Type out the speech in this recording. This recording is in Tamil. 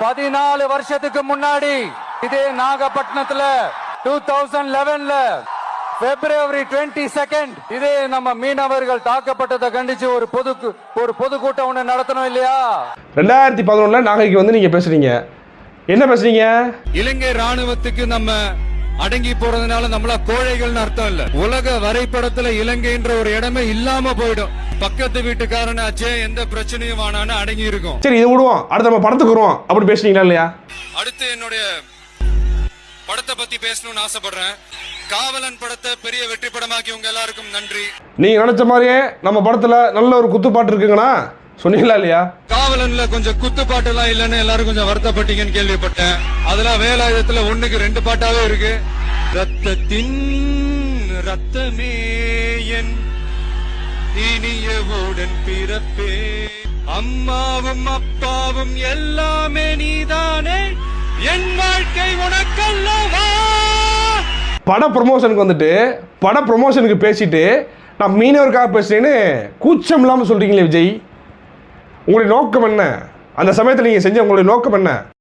பதினாலு வருஷத்துக்கு முன்னாடி இதே நாகப்பட்டினத்துல டூ தௌசண்ட் லெவன்ல பிப்ரவரி டுவெண்ட்டி செகண்ட் இதே நம்ம மீனவர்கள் தாக்கப்பட்டதை கண்டிச்சு ஒரு பொது ஒரு பொதுக்கூட்டம் ஒண்ணு நடத்தணும் இல்லையா? ரெண்டாயிரத்தி பதினொன்றில் நாகைக்கு வந்து நீங்கள் பேசுகிறீங்க என்ன பேசுறீங்க? இலங்கை ராணுவத்துக்கு நம்ம அடங்கி போறதுனால நம்மள கோழைகள்னு அர்த்தம் இல்ல. உலக வரைபடத்துல இலங்கைன்ற ஒரு இடமே இல்லாம போயிடும். பக்கத்து வீட்டுக்காரனாச்சே எந்த பிரச்சனையும் வானான்னு அடங்கி இருக்கும் சரி இதை விடுவோம். அடுத்து நம்ம படத்துக்கு வருவோம். அப்படி பேசுனீங்களா இல்லையா? அடுத்து என்னுடைய படத்தை பத்தி பேசணும்னு ஆசைப்படுறேன். காவலன் படத்தை பெரிய வெற்றி படமாக்கி உங்க எல்லாருக்கும் நன்றி. நீங்கள் நினச்ச மாதிரியே நம்ம படத்தில் நல்ல ஒரு குத்துப்பாட்டு இருக்குங்கண்ணா. சொன்னீங்களா இல்லையா? காவலன்ல கொஞ்சம் குத்து பாட்டு எல்லாம் இல்லன்னு எல்லாரும் கொஞ்சம் வருத்தப்பட்டீங்கன்னு கேள்விப்பட்டேன். அதெல்லாம் வேலாயுதத்துல ஒண்ணுக்கு ரெண்டு பாட்டாவே இருக்கு. ரத்தத்தின் ரத்தமே என் இனிய உடன் பிறப்பே. அம்மாவும் அப்பாவும் எல்லாமே நீதானே. என் வாழ்க்கை உனக்கல்லவா? பட ப்ரொமோஷனுக்கு வந்துட்டு பட ப்ரொமோஷனுக்கு பேசிட்டு நான் மீனவருக்காக பேசுறேன்னு கூச்சம் இல்லாமல் சொல்கிறீங்களே விஜய். உங்களுடைய நோக்கம் என்ன? அந்த சமயத்தில் நீங்கள் செஞ்ச உங்களுடைய நோக்கம் என்ன?